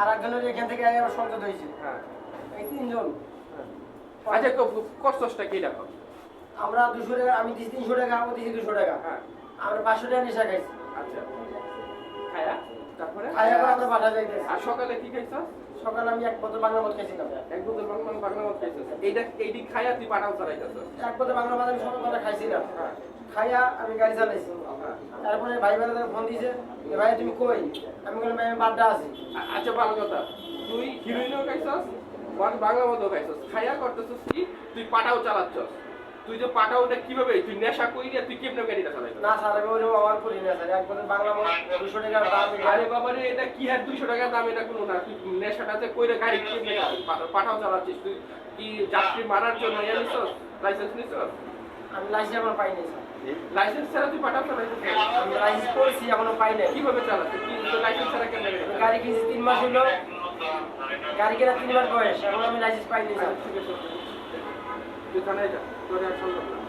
আর একজনের এখান থেকে আবার সংযোগ হয়েছে। হ্যাঁ। এই তিনজন। হ্যাঁ। আচ্ছা কষ্টটা কি দেখো? আমরা দুশো টাকা আমি দিচ্ছি তিনশো টাকা ও দিচ্ছি দুশো টাকা। হ্যাঁ। আমরা পাঁচশো টাকা নেশা খাইছি। আচ্ছা। খায়া? তারপরে? খাই আমরা বাসা যাইতেছি। আর সকালে কি খাইছ? সকালে আমি এক বোতল বাংলা মদ খাইছিলাম। এক বোতল বাংলা বাংলা মত খাইছিস এইটা এইটি খায়া তুই পাঠাও চালাইতেছ এক বোতল বাংলা মদ আমি সকালবেলা খাইছিলাম। হ্যাঁ। খাইয়া আমি গাড়ি চালাইছি। হ্যাঁ। তারপরে ভাই বেলা ফোন দিয়েছে ভাই তুমি কই? আমি বললাম ভাই আমি বাড্ডা আছি। আচ্ছা ভালো কথা। তুই হিরোইনও খাইছস বাংলা মতো খাইছস। খাইয়া করতেছস কি তুই পাটাও চালাচ্ছস। তুই যে পাটাওটা কীভাবে তুই নেশা কইরা তুই কেমনে গাড়িটা চালাইছস? না স্যার আমি ওইরকম আমার করি না স্যার। এক বাংলা মদ দুশো টাকা দাম আরে বাবা রে এটা কি আর 200 টাকা দাম? এটা কোনো না। তুই নেশাটাতে কইরা গাড়ি কেমনে? পাটাও চালাচ্ছিস। তুই কি যাত্রী মারার জন্য নিছস? লাইসেন্স নিছস? আমি লাইসেন্স এখনও পাইনি স্যার লাইসেন্স ছাড়া তুই পাঠাতে আমি লাইসেন্স করছি এখনও পাই নাই। কীভাবে চালাতে লাইসেন্স ছাড়া কেন গাড়ি কিনছি তিন মাস হলো গাড়ি কেনা তিন মাস বয়স। এখন আমি লাইসেন্স ঠিক আছে তুই থানায় যা তোর আর সম্ভব না